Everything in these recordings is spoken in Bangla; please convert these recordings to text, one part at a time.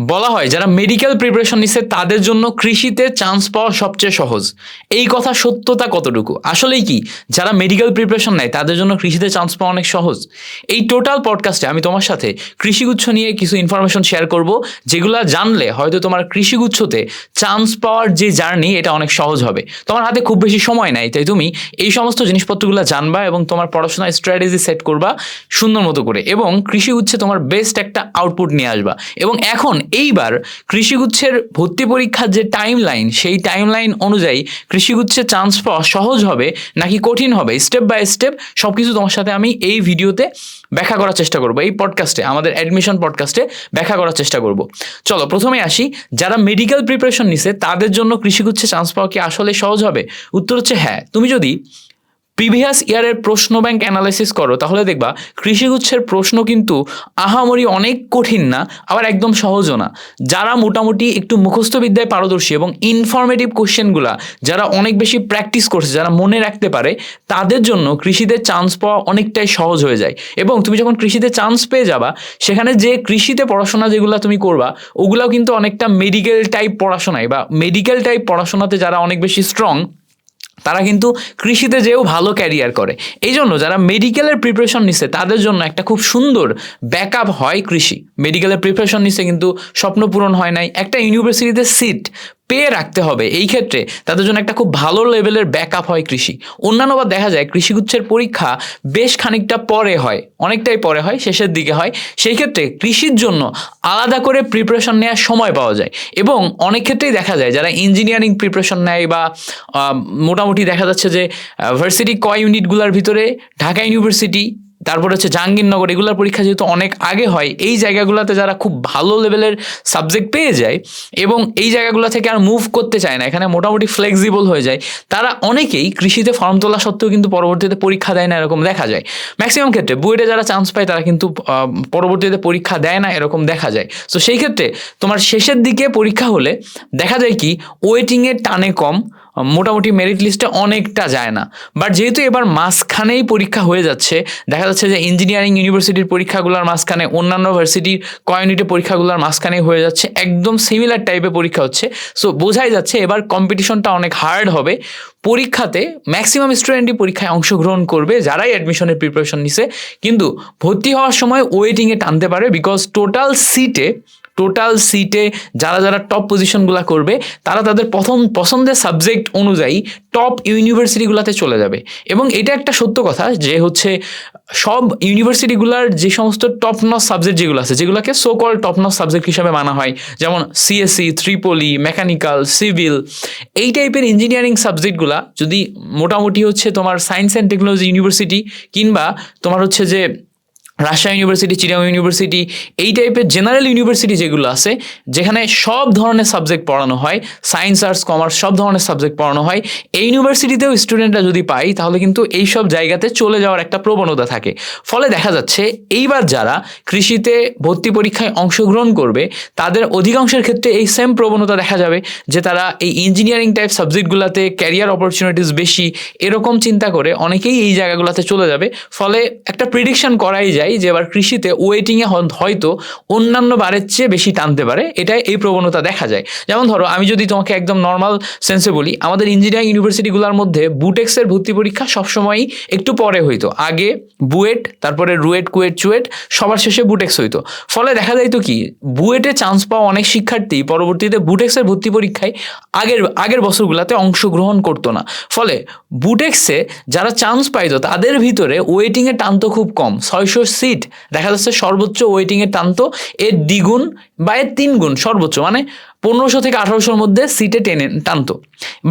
বলা হয়, যারা মেডিকেল প্রিপারেশন নিচ্ছে, তাদের জন্য কৃষিতে চান্স পাওয়া সবচেয়ে সহজ। এই কথা সত্যতা কতটুকু? আসলেই কি, যারা মেডিকেল প্রিপারেশন নেয়, তাদের জন্য কৃষিতে চান্স পাওয়া অনেক সহজ। এই টোটাল পডকাস্টে আমি তোমার সাথে কৃষিগুচ্ছ নিয়ে কিছু ইনফরমেশন শেয়ার করব, যেগুলো জানলে হয়তো তোমার কৃষিগুচ্ছতে চান্স পাওয়ার যে জার্নি এটা অনেক সহজ হবে। তোমার হাতে খুব বেশি সময় নাই, তাই তুমি এই সমস্ত জিনিসপত্রগুলো জানবা এবং তোমার পড়াশোনার স্ট্র্যাটেজি সেট করবা সুন্দর মতো করে। এবং কৃষি তোমার বেস্ট একটা আউটপুট নিয়ে আসবা। এবং এখন এইবার কৃষিগুচ্ছের ভর্তি পরীক্ষার যে টাইম লাইন সেই টাইম লাইন অনুযায়ী কৃষিগুচ্ছে চান্স পাওয়া সহজ হবে নাকি কঠিন হবে? স্টেপ বাই স্টেপ সব কিছু তোমার সাথে আমি এই ভিডিওতে ব্যাখ্যা করার চেষ্টা করব। এই পডকাস্টে আমাদের অ্যাডমিশন পডকাস্টে ব্যাখ্যা করার চেষ্টা করব। চলো, প্রথমে আসি। যারা মেডিকেল প্রিপারেশন নিছে, তাদের জন্য কৃষিগুচ্ছে চান্স পাওয়া কি আসলে সহজ হবে? উত্তর হচ্ছে হ্যাঁ। তুমি যদি প্রিভিয়াস ইয়ারের প্রশ্ন ব্যাংক অ্যানালাইসিস করো, তাহলে দেখবা কৃষিগুচ্ছের প্রশ্ন কিন্তু আহামরি অনেক কঠিন না, আবার একদম সহজও না। যারা মোটামুটি একটু মুখস্থ বিদ্যায় পারদর্শী এবং ইনফরমেটিভ কোশ্চেনগুলা যারা অনেক বেশি প্র্যাকটিস করছে, যারা মনে রাখতে পারে, তাদের জন্য কৃষিতে চান্স পাওয়া অনেকটাই সহজ হয়ে যায়। এবং তুমি যখন কৃষিতে চান্স পেয়ে যাবা, সেখানে যে কৃষিতে পড়াশোনা যেগুলো তুমি করবা, ওগুলাও কিন্তু অনেকটা মেডিকেল টাইপ পড়াশোনায় বা মেডিকেল টাইপ পড়াশোনাতে যারা অনেক বেশি স্ট্রং তারা কিন্তু কৃষিতে যেও ভালো ক্যারিয়ার করে। এই জন্য যারা মেডিকেলের প্রিপারেশন নিচ্ছে তাদের জন্য একটা খুব সুন্দর ব্যাকআপ হয় কৃষি। মেডিকেলের প্রিপারেশন নিচ্ছে কিন্তু স্বপ্ন পূরণ হয় নাই। একটা ইউনিভার্সিটিতে সিট পেয়ে রাখতে হবে। এই ক্ষেত্রে তাদের জন্য একটা খুব ভালো লেভেলের ব্যাকআপ হয় কৃষি। অন্যান্যবার দেখা যায়, কৃষিগুচ্ছের পরীক্ষা বেশ খানিকটা পরে হয়, অনেকটাই পরে হয়, শেষের দিকে হয়। সেই ক্ষেত্রে কৃষির জন্য আলাদা করে প্রিপারেশন নেওয়ার সময় পাওয়া যায় এবং অনেক ক্ষেত্রেই দেখা যায়, যারা ইঞ্জিনিয়ারিং প্রিপারেশন নেয় বা মোটামুটি দেখা যাচ্ছে যে ভার্সিটি ক ইউনিটগুলোর ভিতরে ঢাকা ইউনিভার্সিটি তারপর হচ্ছে জাহাঙ্গীরনগর, এগুলোর পরীক্ষা যেহেতু অনেক আগে হয়, এই জায়গাগুলোতে যারা খুব ভালো লেভেলের সাবজেক্ট পেয়ে যায় এবং এই জায়গাগুলো থেকে আর মুভ করতে চায় না, এখানে মোটামুটি ফ্লেক্সিবল হয়ে যায়, তারা অনেকেই কৃষিতে ফর্ম তোলা সত্ত্বেও কিন্তু পরবর্তীতে পরীক্ষা দেয় না, এরকম দেখা যায়। ম্যাক্সিমাম ক্ষেত্রে বুয়েটে যারা চান্স পায়, তারা কিন্তু পরবর্তীতে পরীক্ষা দেয় না, এরকম দেখা যায়। তো সেই ক্ষেত্রে তোমার শেষের দিকে পরীক্ষা হলে দেখা যায় কি ওয়েটিংয়ের টানে কম মোটামুটি মেরিট লিস্টে অনেকটা যায় না। বাট যেহেতু এবার মাঝখানেই পরীক্ষা হয়ে যাচ্ছে, দেখা যাচ্ছে যে ইঞ্জিনিয়ারিং ইউনিভার্সিটির পরীক্ষাগুলোর মাঝখানে, অন্যান্য ভার্সিটির কমিউনিটি পরীক্ষাগুলোর মাঝখানেই হয়ে যাচ্ছে, একদম সিমিলার টাইপের পরীক্ষা হচ্ছে। সো বোঝাই যাচ্ছে এবার কম্পিটিশনটা অনেক হার্ড হবে। পরীক্ষাতে ম্যাক্সিমাম স্টুডেন্টই পরীক্ষায় অংশগ্রহণ করবে, যারাই অ্যাডমিশনের প্রিপারেশন নিছে। কিন্তু ভর্তি হওয়ার সময় ওয়েটিংয়ে টানতে পারে বিকজ টোটাল সিটে টোটাল সিটে যারা যারা টপ পজিশনগুলো করবে, তারা তাদের প্রথম, পছন্দের সাবজেক্ট অনুযায়ী টপ ইউনিভার্সিটিগুলোতে চলে যাবে। এবং এটা একটা সত্য কথা যে হচ্ছে সব ইউনিভার্সিটিগুলার যে সমস্ত টপ নস সাবজেক্ট যেগুলো আছে, যেগুলোকে so called top notch subject হিসাবে মানা হয়, যেমন সিএসসি ত্রিপলি মেকানিক্যাল সিভিল এই টাইপের ইঞ্জিনিয়ারিং সাবজেক্টগুলা যদি মোটামুটি হচ্ছে তোমার সায়েন্স অ্যান্ড টেকনোলজি ইউনিভার্সিটি কিংবা তোমার হচ্ছে যে রাজশাহী ইউনিভার্সিটি চিরাং ইউনিভার্সিটি, এই টাইপের জেনারেল ইউনিভার্সিটি যেগুলো আছে, যেখানে সব ধরনের সাবজেক্ট পড়ানো হয় সায়েন্স আর্টস কমার্স সব ধরনের সাবজেক্ট পড়ানো হয়, এই ইউনিভার্সিটিতেও স্টুডেন্টরা যদি পাই তাহলে কিন্তু এই সব জায়গাতে চলে যাওয়ার একটা প্রবণতা থাকে। ফলে দেখা যাচ্ছে, এইবার যারা কৃষিতে ভর্তি পরীক্ষায় অংশগ্রহণ করবে, তাদের অধিকাংশের ক্ষেত্রে এই সেম প্রবণতা দেখা যাবে, যে তারা এই ইঞ্জিনিয়ারিং টাইপ সাবজেক্টগুলোতে ক্যারিয়ার অপরচুনিটিস বেশি, এরকম চিন্তা করে অনেকেই এই জায়গাগুলোতে চলে যাবে। ফলে একটা প্রিডিকশন করাই যায় যে এবার কৃষিতে ওয়েটিংয়ে হয়তো অন্যান্য বারের চেয়ে বেশি টানতে পারে। এটাই এই প্রবণতা দেখা যায়। যেমন ধরো, আমি যদি তোমাকে একদম নর্মাল সেন্সে বলি, আমাদের ইঞ্জিনিয়ারিং ইউনিভার্সিটিগুলোর মধ্যে বুটেক্সের ভর্তি পরীক্ষা সবসময়ই একটু পরে হইতো। আগে বুয়েট তারপরে রুয়েট কুয়েট চুয়েট সবার শেষে বুটেক্স হইতো। ফলে দেখা যাইতো কি বুয়েটে চান্স পাওয়া অনেক শিক্ষার্থী পরবর্তীতে বুটেক্সের ভর্তি পরীক্ষায় আগের আগের বছরগুলোতে অংশগ্রহণ করতো না। ফলে বুটেক্সে যারা চান্স পাইতো, তাদের ভিতরে ওয়েটিংয়ে টানতো খুব কম। ছয়শো সিট দেখা যাচ্ছে সর্বোচ্চ ওয়েটিংয়ের টান তো এর দ্বিগুণ বা এর তিনগুণ সর্বোচ্চ মানে পনেরোশো থেকে আঠারোশোর মধ্যে সিটে টেনে, টানতো।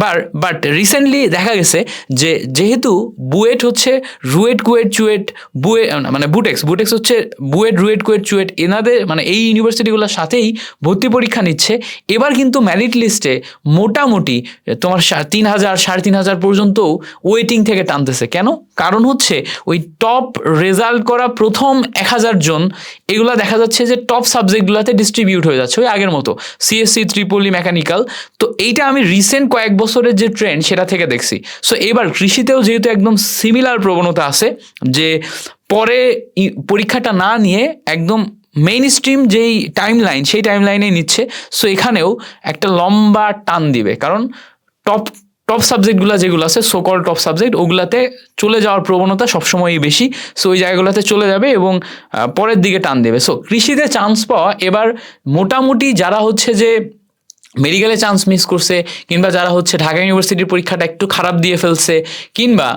বার বাট রিসেন্টলি দেখা গেছে যে যেহেতু বুয়েট হচ্ছে রুয়েট কুয়েট চুয়েট বুয়ে মানে বুটেক্স বুটেক্স হচ্ছে বুয়েট, রুয়েট কুয়েট চুয়েট, এনাদের মানে এই ইউনিভার্সিটিগুলোর সাথেই ভর্তি পরীক্ষা নিচ্ছে। এবার কিন্তু ম্যারিট লিস্টে মোটামুটি তোমার তিন হাজার, সাড়ে তিন হাজার পর্যন্তও ওয়েটিং থেকে টানতেছে। কেন? কারণ হচ্ছে ওই টপ রেজাল্ট করা প্রথম এক হাজার জন, এগুলো দেখা যাচ্ছে যে টপ সাবজেক্টগুলোতে ডিস্ট্রিবিউট হয়ে যাচ্ছে, ওই আগের মতো। সিএসসি ত্রিপলি মেকানিক্যাল তো এইটা আমি রিসেন্ট কয়েক বছরের যে ট্রেন্ড সেটা থেকে দেখছি। সো এবার কৃষিতেও যেহেতু একদম সিমিলার প্রবণতা আছে, যে পরে পরীক্ষাটা না নিয়ে একদম মেইন স্ট্রিম যেই টাইম লাইন সেই টাইম লাইনে নিচ্ছে। সো এখানেও একটা লম্বা টান দিবে। কারণ টপ টপ সাবজেক্টগুলো যেগুলো আছে সোকল টপ সাবজেক্ট ওগুলাতে চলে যাওয়ার প্রবণতা সবসময়ই বেশি। সো ওই জায়গাগুলোতে চলে যাবে এবং পরের দিকে টান দেবে। সো কৃষিতে চান্স পাওয়া, এবার মোটামুটি যারা হচ্ছে যে মেডিকেলে চান্স মিস করছে, কিংবা যারা হচ্ছে ঢাকা ইউনিভার্সিটির পরীক্ষাটা একটু খারাপ দিয়ে ফেলছে, কিংবা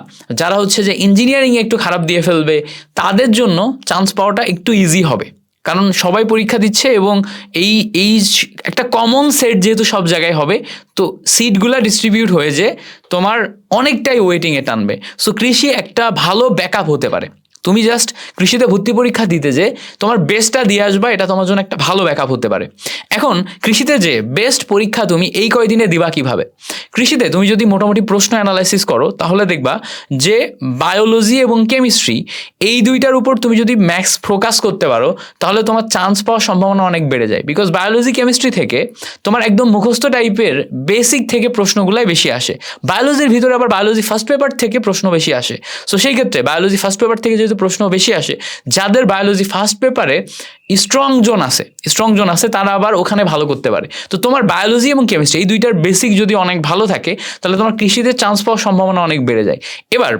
যারা হচ্ছে যে ইঞ্জিনিয়ারিংয়ে একটু খারাপ দিয়ে ফেলবে, তাদের জন্য চান্স পাওয়াটা একটু ইজি হবে। কারণ সবাই পরীক্ষা দিচ্ছে এবং এই এই একটা কমন সেট যেহেতু সব জায়গায় হবে, তো সিটগুলো ডিস্ট্রিবিউট হয়ে যে তোমার অনেকটাই ওয়েটিংয়ে টানবে। সো কৃষি একটা ভালো ব্যাকআপ হতে পারে। তুমি জাস্ট কৃষিতে ভর্তি পরীক্ষা দিতে যে তোমার বেস্টটা দিয়ে আসবা, এটা তোমার জন্য একটা ভালো ব্যাকআপ হতে পারে। এখন কৃষিতে যে বেস্ট পরীক্ষা তুমি এই কয়দিনে দিবা কীভাবে? কৃষিতে তুমি যদি মোটামুটি প্রশ্ন অ্যানালাইসিস করো, তাহলে দেখবা যে বায়োলজি এবং কেমিস্ট্রি এই দুইটার উপর তুমি যদি ম্যাক্স ফোকাস করতে পারো, তাহলে তোমার চান্স পাওয়ার সম্ভাবনা অনেক বেড়ে যায়। বিকজ বায়োলজি কেমিস্ট্রি থেকে তোমার একদম মুখস্থ টাইপের বেসিক থেকে প্রশ্নগুলাই বেশি আসে। বায়োলজির ভিতরে আবার বায়োলজি ফার্স্ট পেপার থেকে প্রশ্ন বেশি আসে। সো সেই ক্ষেত্রে বায়োলজি ফার্স্ট পেপার থেকে যেহেতু প্রশ্ন বেশি আসে। যাদের বায়োলজি ফার্স্ট পেপারে স্ট্রং জোন আছে স্ট্রং জোন আছে, তারা আবার ওখানে ভালো করতে পারে। তো তোমার বায়োলজি এবং কেমিস্ট্রি এই দুইটার বেসিক যদি অনেক ভালো থাকে, তাহলে তোমার কৃষিতে চান্স পাওয়ার সম্ভাবনা অনেক বেড়ে যায়। এবার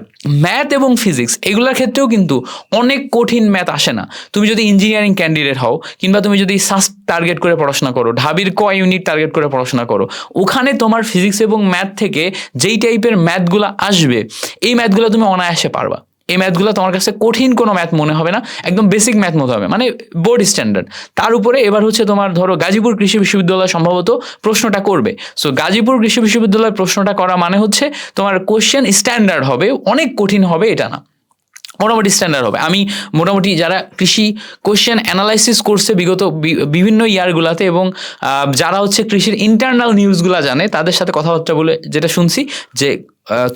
ম্যাথ এবং ফিজিক্স এগুলোর ক্ষেত্রেও কিন্তু অনেক কঠিন ম্যাথ আসে না। তুমি যদি ইঞ্জিনিয়ারিং ক্যান্ডিডেট হও, কিংবা তুমি যদি সাস টার্গেট করে পড়াশোনা করো, ঢাবির ক ইউনিট টার্গেট করে পড়াশোনা করো, ওখানে তোমার ফিজিক্স এবং ম্যাথ থেকে যেই টাইপের ম্যাথগুলো আসবে, এই ম্যাথগুলো তুমি অনায়াসে পারবা। এই ম্যাথগুলো তোমার কাছে কঠিন কোনো ম্যাথ মনে হবে না, একদম বেসিক ম্যাথ মনে হবে মানে বোর্ড স্ট্যান্ডার্ড তার উপরে এবার হচ্ছে তোমার ধরো গাজীপুর কৃষি বিশ্ববিদ্যালয় সম্ভবত প্রশ্নটা করবে। সো গাজীপুর কৃষি বিশ্ববিদ্যালয়ের প্রশ্নটা করা মানে হচ্ছে তোমার কোশ্চেন স্ট্যান্ডার্ড হবে, অনেক কঠিন হবে এটা না। মোটামুটি স্ট্যান্ডার্ড হবে। আমি মোটামুটি যারা কৃষি কোশ্চেন অ্যানালাইসিস করছে বিগত বিভিন্ন ইয়ারগুলোতে এবং যারা হচ্ছে কৃষির ইন্টারনাল নিউজগুলো জানে, তাদের সাথে কথাবার্তা বলে যেটা শুনছি যে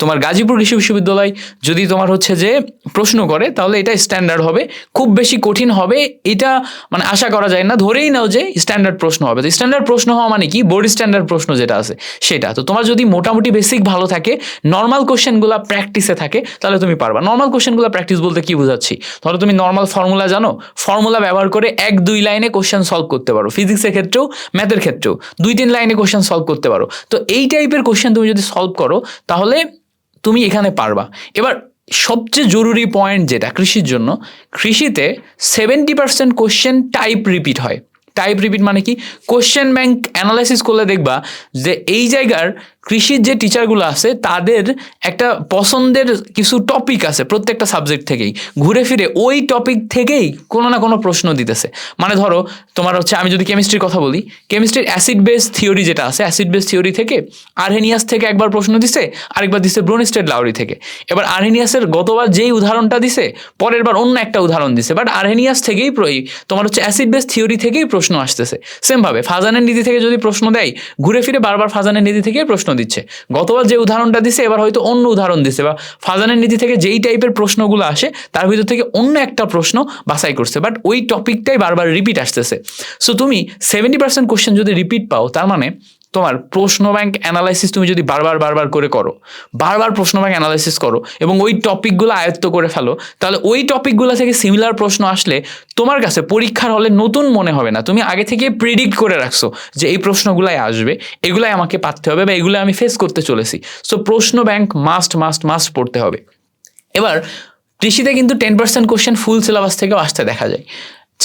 তোমার গাজীপুর কৃষি বিশ্ববিদ্যালয় যদি তোমার হচ্ছে যে প্রশ্ন করে, তাহলে এটা স্ট্যান্ডার্ড হবে। খুব বেশি কঠিন হবে, এটা মানে আশা করা যায় না। ধরেই নাও যে স্ট্যান্ডার্ড প্রশ্ন হবে। তো স্ট্যান্ডার্ড প্রশ্ন হওয়া মানে কি? বোর্ড স্ট্যান্ডার্ড প্রশ্ন যেটা আছে, সেটা। তো তোমার যদি মোটামুটি বেসিক ভালো থাকে নর্মাল কোশ্চেনগুলো প্র্যাকটিসে থাকে, তাহলে তুমি পারবা। নর্মাল কোশ্চেনগুলো প্র্যাকটিস বলতে কি বোঝাচ্ছি? ধরো তুমি নর্মাল ফর্মুলা জানো ফর্মুলা ব্যবহার করে এক, দুই লাইনে কোশ্চেন সলভ করতে পারো। ফিজিক্সের ক্ষেত্রেও ম্যাথের ক্ষেত্রেও। দুই, তিন লাইনে কোশ্চেন সলভ করতে পারো। তো এই টাইপের কোশ্চেন তুমি যদি সলভ করো, তাহলে তুমি এখানে পারবা। এবার সবচেয়ে জরুরি পয়েন্ট যেটা কৃষির জন্য, কৃষিতে seventy percent question type repeat হয়। টাইপ রিপিট মানে কি? কোশ্চেন ব্যাংক অ্যানালাইসিস করলে দেখবা যে এই জায়গার কৃষির যে টিচারগুলো আছে, তাদের একটা পছন্দের কিছু টপিক আছে প্রত্যেকটা সাবজেক্ট থেকেই। ঘুরে ফিরে ওই টপিক থেকেই কোনো না কোনো প্রশ্ন দিতেছে। মানে ধরো, তোমার হচ্ছে আমি যদি কেমিস্ট্রির কথা বলি কেমিস্ট্রির অ্যাসিড বেস থিওরি যেটা আছে অ্যাসিড বেস থিওরি থেকে আরহেনিয়াস থেকে একবার প্রশ্ন দিছে, আরেকবার দিছে ব্রোনিস্টেড লাউরি থেকে। এবার আরহেনিয়াসের গতবার যেই উদাহরণটা দিছে, পরের বার অন্য একটা উদাহরণ দিছে বাট আরহেনিয়াস থেকেই তোমার হচ্ছে অ্যাসিড বেস থিওরি থেকেই প্রশ্ন আসতেছে। সেমভাবে ফাজানের নীতি থেকে যদি প্রশ্ন দেয়, ঘুরে ফিরে বারবার ফাজানের নীতি থেকেই প্রশ্ন দিচ্ছে। গতবার যে উদাহরণটা দিছে, এবার হয়তো অন্য উদাহরণ দিছে বা ফাজানের নীতি থেকে যেই টাইপের প্রশ্নগুলো আসে, তার ভিতর থেকে অন্য একটা প্রশ্ন বাছাই করছে। বাট ওই টপিকটাই বারবার রিপিট আসতেছে। সো তুমি সেভেন্টি পার্সেন্ট কোশ্চেন যদি রিপিট পাও, তার মানে তোমার প্রশ্ন ব্যাংক অ্যানালাইসিস তুমি যদি বারবার বারবার করে করো, বারবার প্রশ্ন ব্যাংক অ্যানালাইসিস করো এবং ওই টপিকগুলো আয়ত্ত করে ফেলো, তাহলে ওই টপিকগুলো থেকে সিমিলার প্রশ্ন আসলে তোমার কাছে পরীক্ষার হলে নতুন মনে হবে না। তুমি আগে থেকে প্রিডিক্ট করে রাখছো যে এই প্রশ্নগুলাই আসবে, এগুলাই আমাকে পারতে হবে বা এগুলো আমি ফেস করতে চলেছি। সো প্রশ্ন ব্যাংক মাস্ট মাস্ট মাস্ট পড়তে হবে। এবার কৃষিতে কিন্তু ten percent question full syllabus থেকেও আসতে দেখা যায়।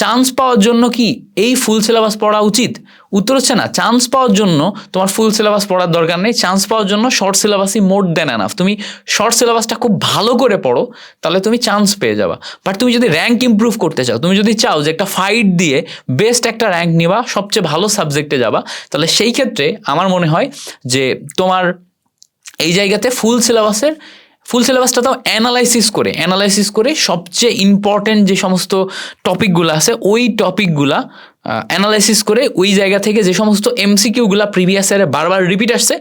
চান্স পাওয়ার জন্য কি এই ফুল সিলেবাস পড়া উচিত? উত্তর হচ্ছে না চান্স পাওয়ার জন্য তোমার ফুল সিলেবাস পড়ার দরকার নেই চান্স পাওয়ার জন্য শর্ট সিলেবাসই মোর দেন এনাফ তুমি শর্ট সিলেবাসটা খুব ভালো করে পড়ো, তাহলে তুমি চান্স পেয়ে যাবা। বাট তুমি যদি র্যাঙ্ক ইমপ্রুভ করতে চাও, তুমি যদি চাও যে একটা ফাইট দিয়ে বেস্ট একটা র্যাঙ্ক নিবা, সবচেয়ে ভালো সাবজেক্টে যাবা, তাহলে সেই ক্ষেত্রে আমার মনে হয় যে তোমার এই জায়গাতে ফুল সিলেবাসের ফুল সিলেবাসটা তাও অ্যানালাইসিস করে অ্যানালাইসিস করে সবচেয়ে ইম্পর্টেন্ট যে সমস্ত টপিকগুলো আছে, ওই টপিকগুলা অ্যানালাইসিস করে ওই জায়গা থেকে যে সমস্ত এমসিকিউগুলো প্রিভিয়াস ইয়ারে বারবার রিপিট আসছে,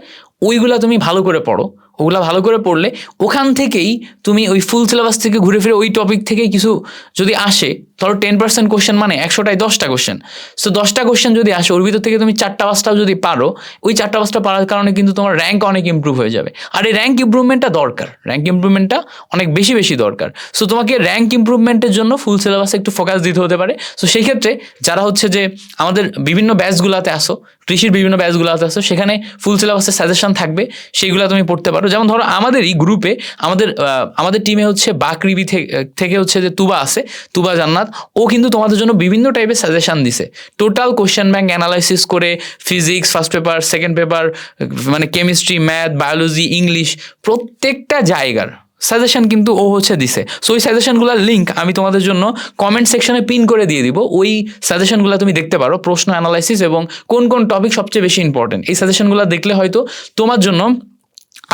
ওইগুলা তুমি ভালো করে পড়ো। ওগুলা ভালো করে পড়লে ওখান থেকেই তুমি ওই ফুল সিলেবাস থেকে ঘুরে ফিরে ওই টপিক থেকে কিছু যদি আসে ধরো টেন পার্সেন্ট কোশ্চেন মানে একশোটায় দশটা কোশ্চেন সো দশটা কোশ্চেন যদি আসে, ওর ভিতর থেকে তুমি চারটা পাঁচটাও যদি পারো, ওই চারটা পাঁচটা পারার কারণে কিন্তু তোমার র্যাঙ্ক অনেক ইম্প্রুভ হয়ে যাবে। আর এই র্যাঙ্ক ইম্প্রুভমেন্টটা দরকার। র্যাঙ্ক ইম্প্রুভমেন্টটা অনেক বেশি বেশি দরকার। সো তোমাকে র্যাঙ্ক ইম্প্রুভমেন্টের জন্য ফুল সিলেবাসে একটু ফোকাস দিতে হতে পারে। সো সেই ক্ষেত্রে যারা হচ্ছে যে আমাদের বিভিন্ন ব্যাচগুলোতে আসো, কৃষির বিভিন্ন ব্যাচগুলোতে আসো, সেখানে ফুল সিলেবাসের সাজেশন থাকবে সেইগুলো তুমি পড়তে পারো। যেমন ধরো আমাদেরই গ্রুপে আমাদের আমাদের টিমে হচ্ছে বাকরিবি থেকে থেকে হচ্ছে যে তুবা আছে, তুবা জান্নাত। ও কিন্তু তোমাদের জন্য বিভিন্ন টাইপের সাজেশন দিছে। টোটাল কোশ্চেন ব্যাংক অ্যানালাইসিস করে physics first paper second paper মানে কেমিস্ট্রি ম্যাথ বায়োলজি ইংলিশ প্রত্যেকটা জায়গার সাজেশন কিন্তু ও হচ্ছে দিছে। সো ওই সাজেশনগুলোর লিঙ্ক আমি তোমাদের জন্য কমেন্ট সেকশনে পিন করে দিয়ে দিব। ওই সাজেশনগুলো তুমি দেখতে পারো, প্রশ্ন অ্যানালাইসিস এবং কোন কোন টপিক সবচেয়ে বেশি ইম্পর্টেন্ট এই সাজেশনগুলো দেখলে হয়তো তোমার জন্য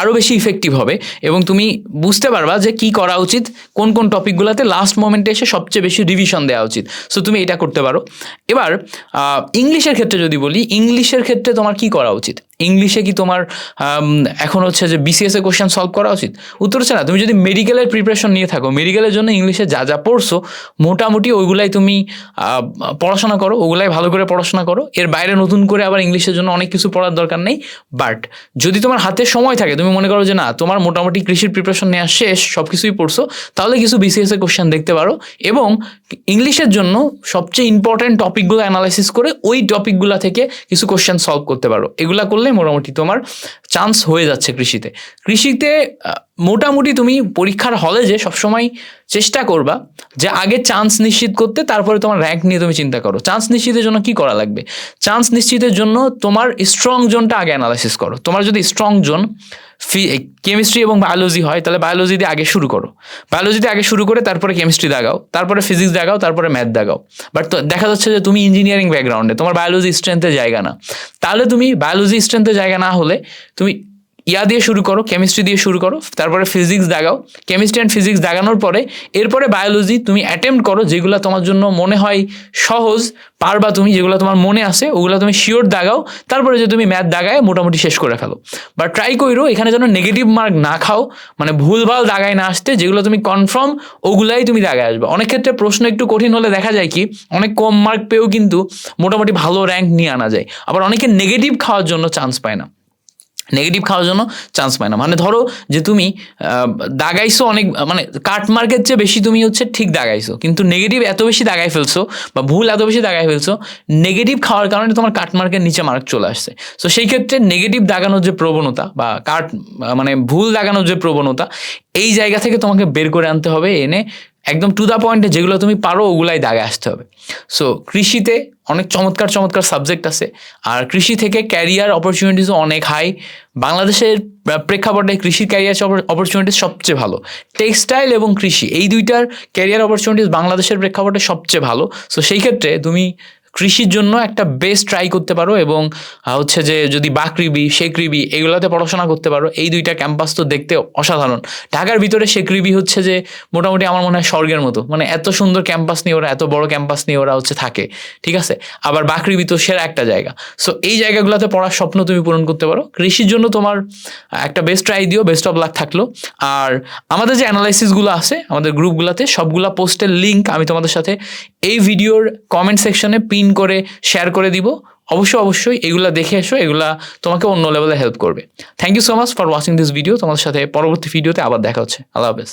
আরও বেশি ইফেক্টিভ হবে এবং তুমি বুঝতে পারবা যে কি করা উচিত, কোন কোন টপিকগুলোতে লাস্ট মোমেন্টে এসে সবচেয়ে বেশি রিভিশন দেওয়া উচিত। সো তুমি এটা করতে পারো। এবার ইংলিশের ক্ষেত্রে যদি বলি ইংলিশের ক্ষেত্রে তোমার কি করা উচিত? ইংলিশে কি তোমার এখন হচ্ছে যে বিসিএস এ কোশ্চেন সলভ করা উচিত? উত্তর হচ্ছে না, তুমি যদি মেডিকেলের প্রিপারেশন নিয়ে থাকো মেডিকেলের জন্য ইংলিশে যা যা পড়ছো, মোটামুটি ওইগুলাই তুমি পড়াশোনা করো, ওগুলাই ভালো করে পড়াশোনা করো, এর বাইরে নতুন করে আবার ইংলিশের জন্য অনেক কিছু পড়ার দরকার নেই বাট যদি তোমার হাতে সময় থাকে, তুমি মনে করো যে না, তোমার মোটামুটি কৃষির প্রিপারেশন নেওয়া শেষ সব কিছুই পড়ছো, তাহলে কিছু বিসিএস এর কোশ্চেন দেখতে পারো, এবং ইংলিশের জন্য সবচেয়ে ইম্পর্টেন্ট টপিকগুলো অ্যানালাইসিস করে ওই টপিকগুলো থেকে কিছু কোশ্চেন সলভ করতে পারো। এগুলা করলে মোটামুটি তোমার চান্স হয়ে যাচ্ছে কৃষিতে। কৃষিতে মোটামুটি তুমি পরীক্ষার হলে যে সবসময় চেষ্টা করবা যে আগে চান্স নিশ্চিত করতে, তারপরে তোমার র্যাঙ্ক নিয়ে তুমি চিন্তা করো। চান্স নিশ্চিতের জন্য কি করা লাগবে? চান্স নিশ্চিতের জন্য তোমার স্ট্রং জোনটা আগে অ্যানালাইসিস করো। তোমার যদি স্ট্রং জোন কেমিস্ট্রি এবং বায়োলজি হয়, তাহলে বায়োলজি দিয়ে আগে শুরু করো। বায়োলজি দিয়ে আগে শুরু করে তারপরে কেমিস্ট্রি দাগাও, তারপরে ফিজিক্স দাগাও, তারপরে ম্যাথ দাগাও। বাট দেখা যাচ্ছে যে তুমি ইঞ্জিনিয়ারিং ব্যাকগ্রাউন্ডে তোমার বায়োলজি স্ট্রেংথে জায়গা না। তাহলে তুমি বায়োলজি স্ট্রেংথে জায়গা না হলে তুমি ইয়া দিয়ে শুরু করো কেমিস্ট্রি দিয়ে শুরু করো, তারপরে ফিজিক্স দাগাও। কেমিস্ট্রি অ্যান্ড ফিজিক্স দাগানোর পরে, এরপরে বায়োলজি তুমি অ্যাটেম্প করো যেগুলো তোমার জন্য মনে হয় সহজ, পারবা তুমি যেগুলো তোমার মনে আসে ওগুলো তুমি শিওর দাগাও, তারপরে যে তুমি ম্যাথ দাগায় মোটামুটি শেষ করে ফেলো। বা ট্রাই করো এখানে যেন নেগেটিভ মার্ক না খাও মানে ভুলভাল দাগায় না আসতে, যেগুলো তুমি কনফার্ম ওগুলাই তুমি দাগায় আসবে। অনেক ক্ষেত্রে প্রশ্ন একটু কঠিন হলে দেখা যায় কি, অনেক কম মার্ক পেয়েও কিন্তু মোটামুটি ভালো র্যাঙ্ক নিয়ে আনা যায়। আবার অনেকে নেগেটিভ খাওয়ার জন্য চান্স পায় না। নেগেটিভ খাওয়ার জন্য চান্স পায় না। মানে ধরো যে তুমি দাগাইছো অনেক মানে কাট মার্কের চেয়ে বেশি তুমি হচ্ছে ঠিক দাগাইছো। কিন্তু নেগেটিভ এত বেশি দাগাই ফেলছো বা ভুল এত বেশি দাগাই ফেলছো নেগেটিভ খাওয়ার কারণে তোমার কাট মার্কের নিচে মার্ক চলে আসছে। সো সেই ক্ষেত্রে নেগেটিভ দাগানোর যে প্রবণতা বা কাট মানে ভুল দাগানোর যে প্রবণতা, এই জায়গা থেকে তোমাকে বের করে আনতে হবে, এনে একদম টু দ্য পয়েন্টে যেগুলো তুমি পারো, ওগুলাই দাগে আসতে হবে। সো কৃষিতে অনেক চমৎকার চমৎকার সাবজেক্ট আছে। আর কৃষি থেকে ক্যারিয়ার অপরচুনিটিসও অনেক হাই বাংলাদেশের প্রেক্ষাপটে কৃষির ক্যারিয়ার অপরচুনিটিস সবচেয়ে ভালো। টেক্সটাইল এবং কৃষি, এই দুইটার ক্যারিয়ার অপরচুনিটিস বাংলাদেশের প্রেক্ষাপটে সবচেয়ে ভালো। সো সেই ক্ষেত্রে তুমি কৃষির জন্য একটা বেস্ট ট্রাই করতে পারো এবং হচ্ছে যে যদি বাকরিবি শেকরিবি এগুলোতে পড়াশোনা করতে পারো, এই দুইটা ক্যাম্পাস তো দেখতে অসাধারণ। ঢাকার ভিতরে শেকরিবি হচ্ছে যে মোটামুটি আমার মনে হয় স্বর্গের মতো। মানে এত সুন্দর ক্যাম্পাস নিয়ে ওরা, এত বড় ক্যাম্পাস নিয়ে ওরা হচ্ছে থাকে, ঠিক আছে? আবার বাকরিবি তো সেরা একটা জায়গা। সো এই জায়গাগুলোতে পড়ার স্বপ্ন তুমি পূরণ করতে পারো। কৃষির জন্য তোমার একটা বেস্ট ট্রাই দিও বেস্ট অফ লাক থাকল। আর আমাদের যে অ্যানালাইসিসগুলো আছে, আমাদের গ্রুপগুলোতে সবগুলা পোস্টের লিঙ্ক আমি তোমাদের সাথে এই ভিডিওর কমেন্ট সেকশনে পিন করে শেয়ার করে দিব। অবশ্যই অবশ্যই এগুলা দেখে এসো, এগুলা তোমাকে অন্য লেভেলে হেল্প করবে। Thank you so much for watching this video তোমাদের সাথে পরবর্তী ভিডিওতে আবার দেখা হচ্ছে। আল্লাহ হাফেজ।